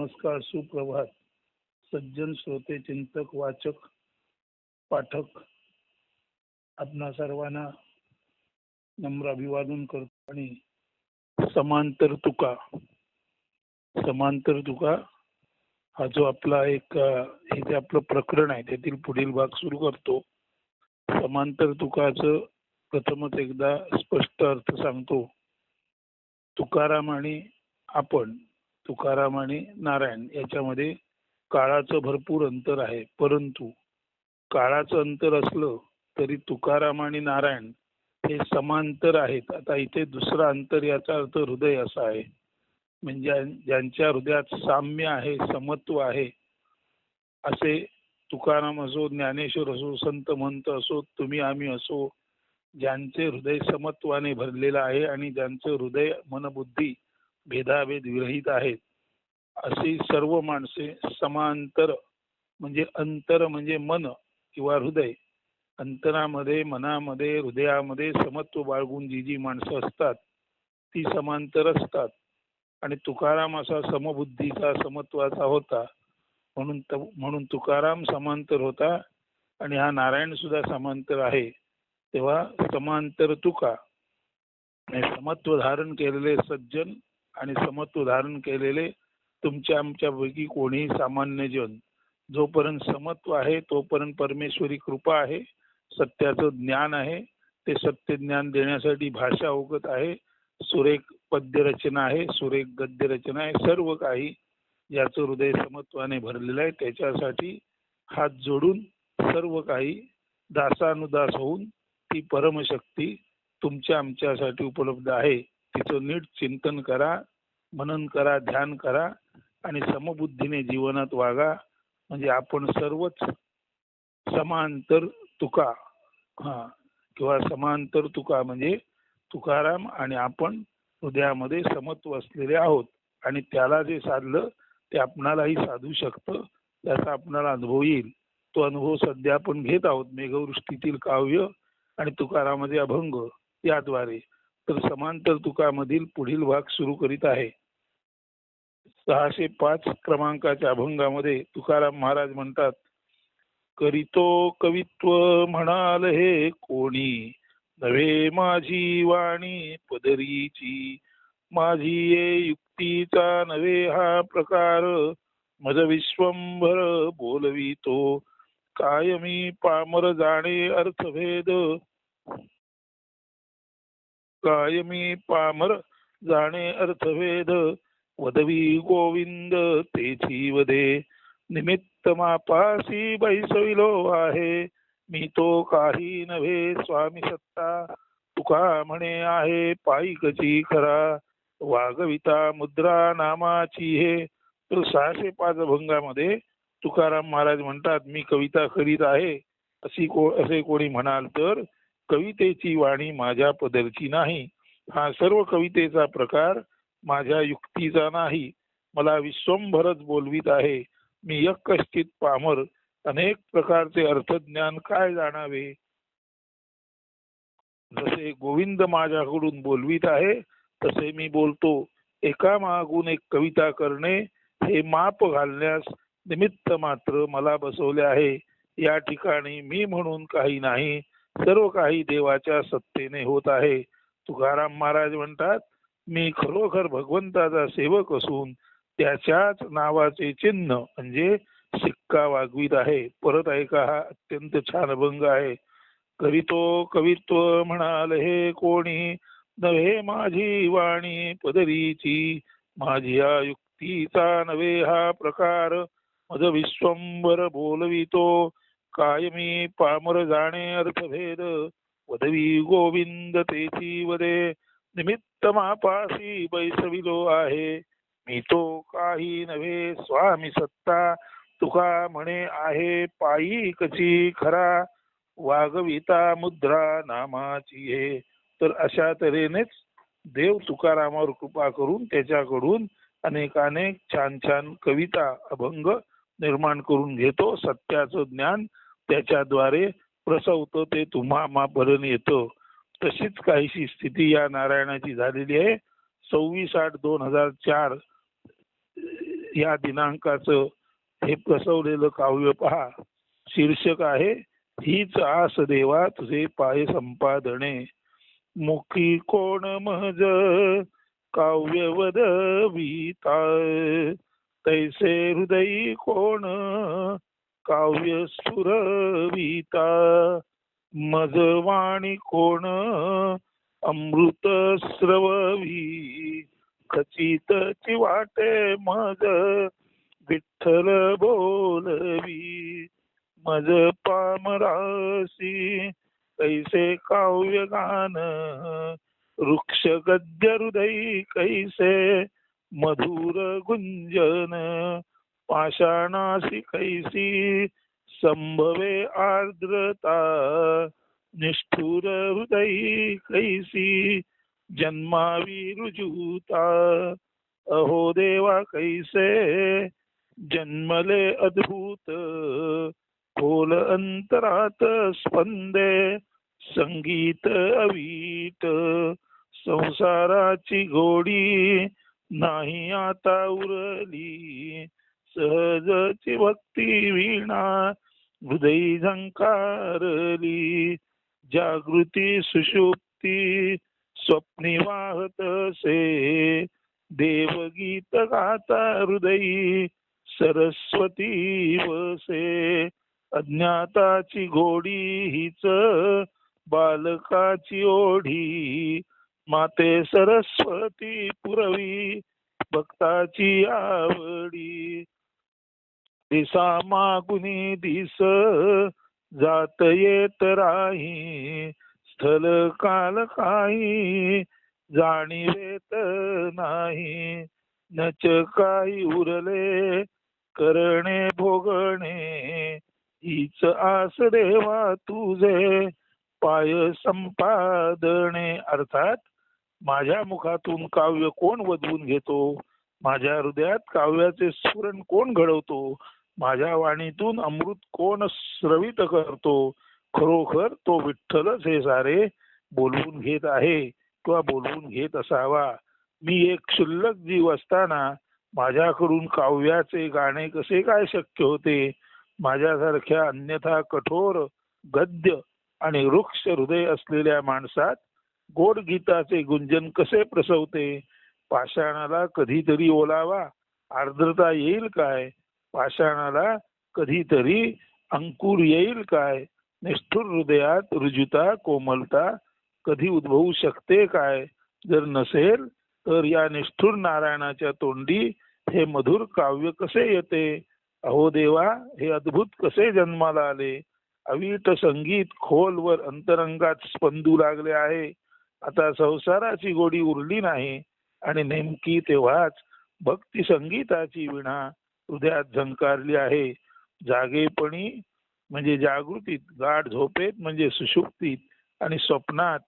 नमस्कार सुप्रभात. सज्जन श्रोते चिंतक वाचक पाठक आपणा सर्वांना नम्र अभिवादन करतो आणि समांतर तुका. समांतर तुका हा जो आपला एक हे जे आपलं प्रकरण आहे त्यातील पुढील भाग सुरू करतो. समांतर तुकाचं प्रथमच एकदा स्पष्ट अर्थ सांगतो. तुकाराम आणि आपण तुकाराम आणि नारायण याच्यामध्ये काळाचं भरपूर अंतर आहे. परंतु काळाचं अंतर असलं तरी तुकाराम आणि नारायण हे समांतर आहेत. आता इथे दुसरा अंतर याचा अर्थ हृदय असा आहे. म्हणजे ज्यांच्या हृदयात साम्य आहे समत्व आहे असे तुकाराम असो ज्ञानेश्वर असो संत महंत असो तुम्ही आम्ही असो ज्यांचे हृदय समत्वाने भरलेलं आहे आणि ज्यांचं हृदय मनबुद्धी भेदाभेद विरहित आहेत. अशी सर्व माणसे समांतर म्हणजे अंतर म्हणजे मन किंवा हृदय अंतरामध्ये मनामध्ये हृदयामध्ये समत्व बाळगून जी जी माणसं असतात ती समांतर असतात. आणि तुकाराम असा समबुद्धीचा समत्वाचा होता. म्हणून म्हणून तुकाराम समांतर होता आणि हा नारायण सुद्धा समांतर आहे. तेव्हा समांतर तुका आणि समत्व धारण केलेले सज्जन आणि समत्व धारण केलेले तुमच्या आमच्यापैकी कोणीही सामान्य जन जोपर्यंत समत्व आहे तोपर्यंत परमेश्वरी कृपा आहे सत्याचं ज्ञान आहे ते सत्य ज्ञान देण्यासाठी भाषा अवगत आहे सुरेख पद्य रचना आहे सुरेख गद्य रचना आहे सर्व काही याचं हृदय समत्वाने भरलेलं आहे. त्याच्यासाठी हात जोडून सर्व काही दासानुदास होऊन ती परमशक्ती तुमच्या आमच्यासाठी उपलब्ध आहे. तिचं नीट चिंतन करा मनन करा ध्यान करा आणि समबुद्धीने जीवनात वागा. म्हणजे आपण सर्वच समांतर तुका. हा किंवा समांतर तुका म्हणजे तुकाराम आणि आपण हृदयामध्ये समत्व असलेले आहोत. आणि त्याला जे साधलं ते आपणालाही साधू शकतं त्याचा आपणाला अनुभव येईल. तो अनुभव सध्या आपण घेत आहोत. मेघवृष्टीतील काव्य आणि तुकारामध्ये अभंग याद्वारे. तर समांतर तुकामधील पुढील भाग सुरू करीत आहे. सहाशे पाच क्रमांकाच्या अभंगामध्ये तुकाराम महाराज म्हणतात करीतो कवित्व म्हणाल हे कोणी? नव्हे माझी वाणी पदरीची. माझी ये युक्तीचा नव्हे हा प्रकार. मज विश्वंभर बोलवितो. कायमी पामर जाणे अर्थभेद? कायमी पामर जाणे अर्थभेद. वदवी गोविंद तेची वदे निमित्त मापासी बैसविलो आहे. मी तो काही नव्हे स्वामी सत्ता. तुका म्हणे आहे पायिकची खरा. वागविता मुद्रा नामाची हे. तर सहाशे पाच भंगामध्ये तुकाराम महाराज म्हणतात मी कविता करीत आहे. अशी को असे कोणी म्हणाल तर कवितेची वाणी माझ्या पदरची नाही. हा सर्व कवितेचा प्रकार माझ्या युक्तीचा नाही. मला विश्वंभरच बोलवीत आहे. मी एक पामर. अनेक प्रकारचे अर्थज्ञान काय जाणावे? जसे गोविंद माझ्याकडून बोलवीत आहे तसे मी बोलतो. एका मागून एक कविता करणे हे माप घालण्यास निमित्त मात्र मला बसवले आहे. या ठिकाणी मी म्हणून काही नाही. सर्व काही देवाच्या सत्तेने होत आहे. तुकाराम महाराज म्हणतात मी खरोखर भगवंताचा सेवक असून त्याच्याच नावाचे चिन्ह म्हणजे शिक्का वागवीत आहे. परत ऐका हा अत्यंत छान अभंग आहे. कवितो कवित्व म्हणाल हे कोणी? नव्हे माझी वाणी पदरीची. माझी हा युक्तीचा नव्हे हा प्रकार. मज विश्वंभर बोलवितो. कायमी पामर जाणे अर्थभेद. वदवी गोविंद तेची वदे. निमित्त मापाशी बैसविलो आहे. मी तो काही नव्हे स्वामी सत्ता. तुका म्हणे आहे पायी कची खरा. वागविता मुद्रा नामाची हे. तर अशा तऱ्हेनेच देव तुकारामावर कृपा करून त्याच्याकडून अनेकानेक छान छान कविता अभंग निर्माण करून घेतो सत्याचं ज्ञान त्याच्याद्वारे प्रसवतो ते तुम्हा मापर्यंत येतं. तशीच काहीशी स्थिती या नारायणाची झालेली आहे. सव्वीस आठ दोन हजार चार या दिनांकाचं हे प्रसवलेलं काव्य पहा. शीर्षक आहे हीच आस देवा तुझे पाय संपादने मुखी कोण महज? काव्य वदविता तैसे हृदयी कोण काव्य सुरविता? मज वाणी कोण अमृत स्रववी? खचितची वाटे मज विठ्ठल बोलवी? मज पामरासी कैसे काव्य गान? वृक्ष गद्य हृदय कैसे मधुर गुंजन पाषाणासी कैसी संभवे आर्द्रता निष्ठुर हृदयी कैसी जन्मावी रुजुता अहो देवा कैसे जन्मले अद्भुत खोल अंतरात स्पंदे संगीत अवीट संसाराची गोडी नाही आता उरली. सहजची भक्ती वीणा हृदय झंकारली. जागृती सुषुप्ती स्वप्नी वाहत से देवगीत गाता हृदयी सरस्वती वसे. अज्ञाताची गोडी हिच बालकाची ओढी. माते सरस्वती पुरवी भक्ताची आवडी. दिसा मागुनी दिस जात येत राही स्थल काल काही जाणीवेत नाही. नच काही उरले करणे भोगणे हीच आस देवा तुझे पाय संपादणे. अर्थात माझ्या मुखातून काव्य कोण वधवून घेतो? माझ्या हृदयात काव्याचे स्फुरण कोण घडवतो? माझ्या वाणीतून अमृत कोण स्रवित करतो? खरोखर तो विठ्ठलच हे सारे बोलवून घेत आहे. किंवा बोलवून घेत असावा. मी एक क्षुल्लक जीव असताना माझ्याकडून काव्याचे गाणे कसे काय शक्य होते? माझ्यासारख्या अन्यथा कठोर गद्य आणि वृक्ष हृदय असलेल्या माणसात गोड गीताचे गुंजन कसे प्रसवते? पाषाणाला कधीतरी ओलावा आर्द्रता येईल काय? पाषाणाला कधीतरी अंकुर येईल काय? निष्ठुर हृदयात रुजुता कोमलता कधी उद्भवू शकते काय? जर नसेल तर या निष्ठुर नारायणाच्या तोंडी हे मधुर काव्य कसे येते? अहो देवा हे अद्भुत कसे जन्माला आले? अवीट संगीत खोलवर अंतरंगात स्पंदू लागले आहे. आता संसाराची गोडी उरली नाही आणि नेमकी तेव्हाच भक्ती संगीताची विणा हृदयात झंकारली आहे. जागेपणी म्हणजे जागृतीत गाढ झोपेत म्हणजे सुषुप्तीत आणि स्वप्नात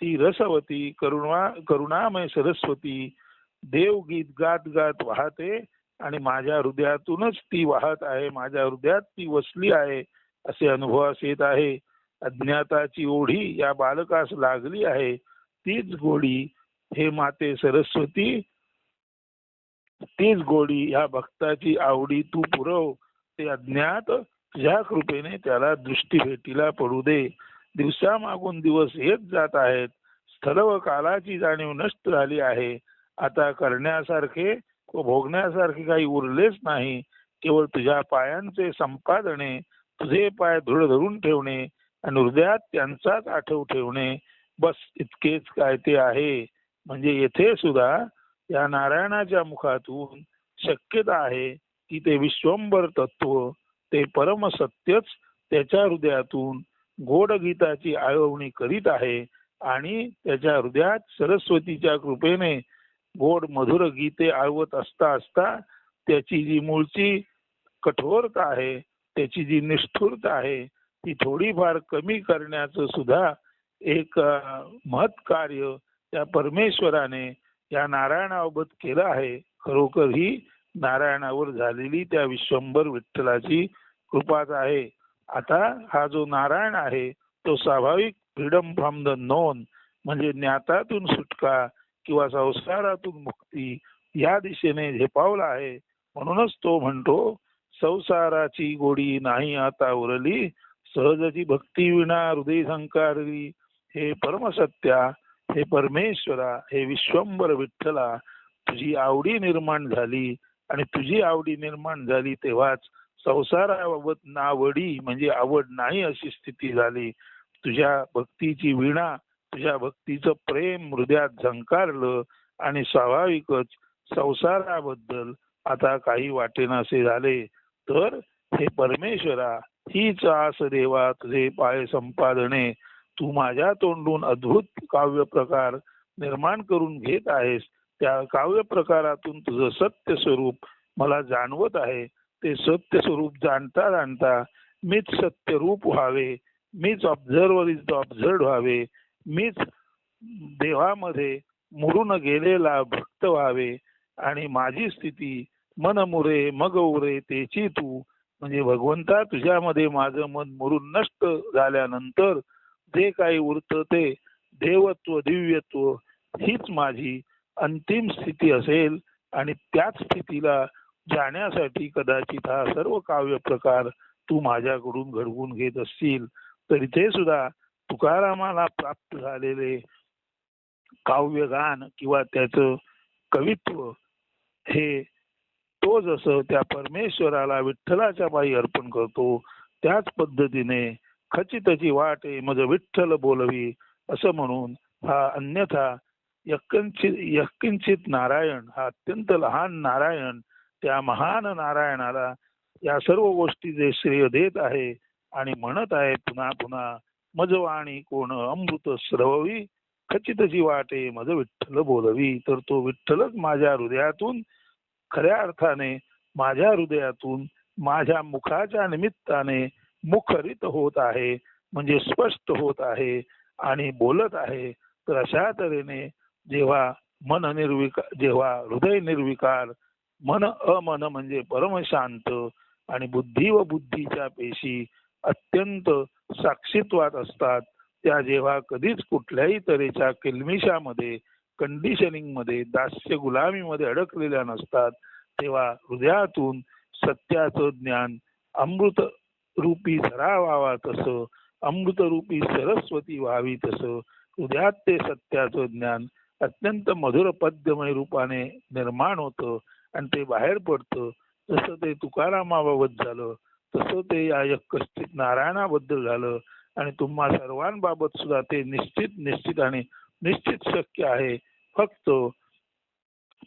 ती रसवती करुणा करुणामय सरस्वती. देवगीत गात गात वाहते आणि माझ्या हृदयातूनच ती वाहत आहे माझ्या हृदयात ती वसली आहे असे अनुभवास येत आहे. अज्ञाताची ओढी या बालकास लागली आहे. तीच गोडी हे माते सरस्वती तीच गोडी या भक्ताची आवडी तू पुरव ते अज्ञात तुझ्या कृपेने त्याला दृष्टी भेटीला पडू दे. दिवसा मागून दिवस येत जात आहेत स्थल व कालाची जाणीव नष्ट झाली आहे. आता करण्यासारखे व भोगण्यासारखे काही उरलेच नाही केवळ तुझ्या पायांचे संपादने तुझे पाय दृढ धरून ठेवणे आणि हृदयात त्यांचाच आठव ठेवणे. बस इतकेच काय ते आहे. म्हणजे येथे सुद्धा या नारायणाच्या मुखातून शक्यता आहे की ते विश्वंभर तत्व ते परम सत्यच त्याच्या हृदयातून गोड गीताची आळवणी करीत आहे आणि त्याच्या हृदयात सरस्वतीच्या कृपेने गोड मधुर गीते आळवत असता असता त्याची जी मूळची कठोरता आहे त्याची जी निष्ठुरता आहे ती थोडीफार कमी करण्याचं सुद्धा एक महत् कार्य त्या परमेश्वराने या नारायणाबाबत केलं आहे. खरोखर ही नारायणावर झालेली त्या विश्वंभर विठ्ठलाची कृपाच आहे. आता हा जो नारायण आहे तो स्वाभाविक फ्रीडम फ्रॉम द नोन म्हणजे ज्ञातातून सुटका किंवा संसारातून मुक्ती या दिशेने झेपावला आहे. म्हणूनच तो म्हणतो संसाराची गोडी नाही आता उरली सहजची भक्ती विना हृदय संकारली हे परमसत्या हे परमेश्वरा हे विश्वंबर विठ्ठला तुझी आवडी निर्माण झाली आणि तुझी आवडी निर्माण झाली तेव्हाच संसाराबाबत नावडी म्हणजे आवड नाही अशी स्थिती झाली. तुझ्या भक्तीची विणा तुझ्या भक्तीचं प्रेम हृदयात झंकारलं आणि स्वाभाविकच संसाराबद्दल आता काही वाटेनासे झाले. तर हे परमेश्वरा हीच आस देवा तुझे पाय संपादने तू माझ्या तोंडून अद्भुत काव्य प्रकार निर्माण करून घेत आहेस. त्या काव्य प्रकारातून तुझं सत्य स्वरूप मला जाणवत आहे. ते सत्य स्वरूप जाणता जाणता मीच सत्यरूप व्हावे. मीच ऑब्झर्वर इज द ऑब्झर्ड व्हावे. मीच देवामध्ये मुरून गेलेला भक्त व्हावे. आणि माझी स्थिती मन मुरे मग उरे तेची तू. म्हणजे भगवंता तुझ्यामध्ये माझं मन मुरून नष्ट झाल्यानंतर जे काही उरतं ते देवत्व दिव्यत्व हीच माझी अंतिम स्थिती असेल आणि त्याच स्थितीला जाण्यासाठी कदाचित हा सर्व काव्य प्रकार तू माझ्याकडून घडवून घेत असतील तरी ते सुद्धा तुकारामाला प्राप्त झालेले काव्यगान किंवा त्याच कवित्व हे तो जसं त्या परमेश्वराला विठ्ठलाच्या पायी अर्पण करतो त्याच पद्धतीने खचितची वाटे मज विठ्ठल बोलवी असं म्हणून हा अन्यथा यक्कंचित यक्किंचित नारायण हा अत्यंत लहान नारायण त्या महान नारायणाला या सर्व गोष्टी जे श्रेय देत आहे आणि म्हणत आहे पुन्हा पुन्हा मजवाणी कोण अमृत स्रववी खचितची वाटे मज विठ्ठल बोलवी. तर तो विठ्ठलच माझ्या हृदयातून खऱ्या अर्थाने माझ्या हृदयातून माझ्या मुखाच्या निमित्ताने मुखरित होत आहे म्हणजे स्पष्ट होत आहे आणि बोलत आहे. तर अशा तऱ्हेने जेव्हा मन निर्विकार जेव्हा हृदय निर्विकार मन अमन म्हणजे परमशांत आणि बुद्धी व बुद्धीच्या पेशी अत्यंत साक्षीत्वात असतात त्या जेव्हा कधीच कुठल्याही तऱ्हेच्या किलमिशामध्ये कंडिशनिंगमध्ये दास्य गुलामीमध्ये अडकलेल्या नसतात तेव्हा हृदयातून सत्याचं ज्ञान अमृत रूपी झरा व्हावा तसं अमृतरूपी सरस्वती व्हावी तसं उद्यात ते सत्याचं ज्ञान अत्यंत मधुर पद्यमय रूपाने निर्माण होतं आणि ते बाहेर पडतं. जसं ते तुकारामाबाबत झालं तसं ते या कश्चित नारायणाबद्दल झालं आणि तुम्हा सर्वांबाबत सुद्धा ते निश्चित निश्चित आणि निश्चित शक्य आहे. फक्त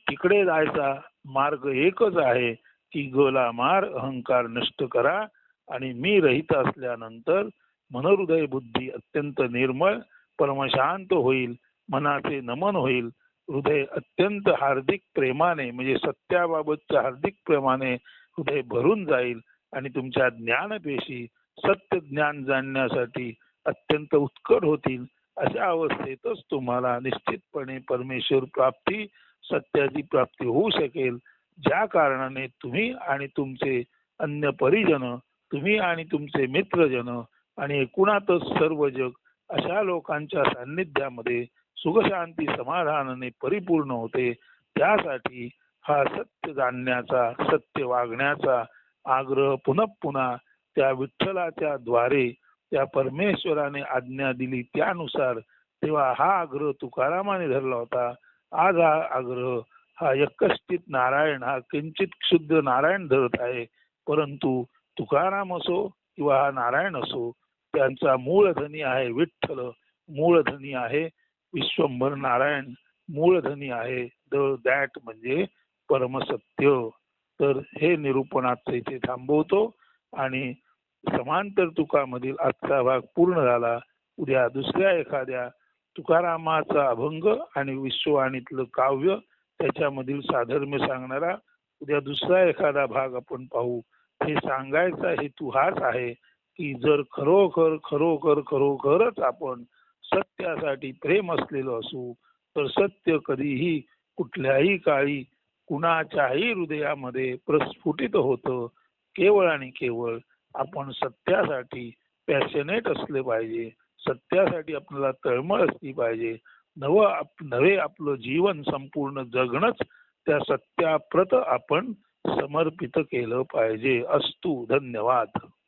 तिकडे जायचा मार्ग एकच आहे की गोला मार अहंकार नष्ट करा आणि मी रहित असल्यानंतर मनहृदय बुद्धी अत्यंत निर्मळ परमशांत होईल मनाचे नमन होईल. हृदय अत्यंत हार्दिक प्रेमाने म्हणजे सत्याबाबतच्या हार्दिक प्रेमाने हृदय भरून जाईल आणि तुमच्या ज्ञानपेशी सत्य ज्ञान जाणण्यासाठी अत्यंत उत्कट होतील. अशा अवस्थेतच तुम्हाला निश्चितपणे परमेश्वर प्राप्ती सत्याची प्राप्ती होऊ शकेल. ज्या कारणाने तुम्ही आणि तुमचे अन्य परिजन तुम्ही आणि तुमचे मित्रजन आणि एकूणातच सर्व जग अशा लोकांच्या सान्निध्यामध्ये सुखशांती समाधानाने परिपूर्ण होते. त्यासाठी हा सत्य जाणण्याचा सत्य वागण्याचा आग्रह पुनः पुन्हा त्या विठ्ठलाच्या द्वारे त्या परमेश्वराने आज्ञा दिली. त्यानुसार तेव्हा हा आग्रह तुकारामाने धरला होता. आज हा आग्रह हा यक्कष्टित नारायण हा किंचित क्षुद्र नारायण धरत आहे. परंतु तुकाराम असो किंवा हा नारायण असो त्यांचा मूळधनी आहे विठ्ठल मूळधनी आहे विश्वंभर नारायण मूळधनी आहे द दॅट म्हणजे परमसत्य. तर हे निरूपणाचं इथे थांबवतो आणि समांतर तुकामधील आजचा भाग पूर्ण झाला. उद्या दुसऱ्या एखाद्या तुकारामाचा अभंग आणि विश्ववाणीतलं काव्य त्याच्यामधील साधर्म्य सांगणारा उद्या दुसरा एखादा भाग आपण पाहू. हे सांगायचा हेतू हाच आहे की जर खरोखर खरोखर खरोखरच आपण सत्यासाठी प्रेम असलेलो असू तर सत्य कधीही कुठल्याही काळी कुणाच्याही हृदयामध्ये प्रस्फुटित होतं. केवळ आणि केवळ आपण सत्यासाठी पॅशनेट असले पाहिजे. सत्यासाठी आपल्याला तळमळ असली पाहिजे. नव आप नवे आपलं जीवन संपूर्ण जगणंच त्या सत्याप्रत आपण समर्पित केलं पाहिजे. अस्तु धन्यवाद.